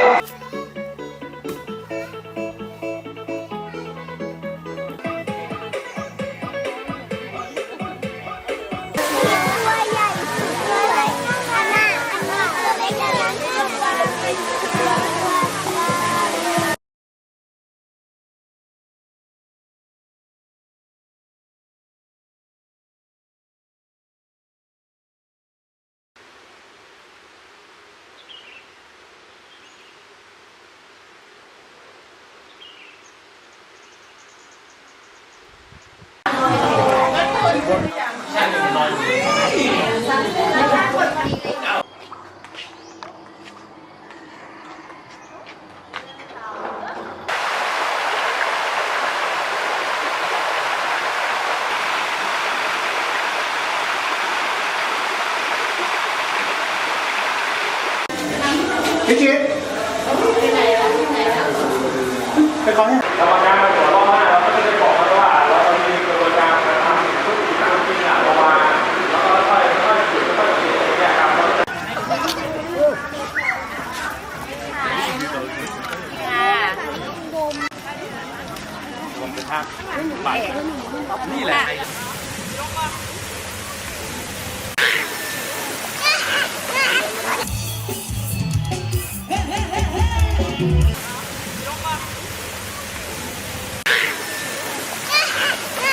Oh! พี่ชิดไปขอให้ระวังนะ หักนี่แหละ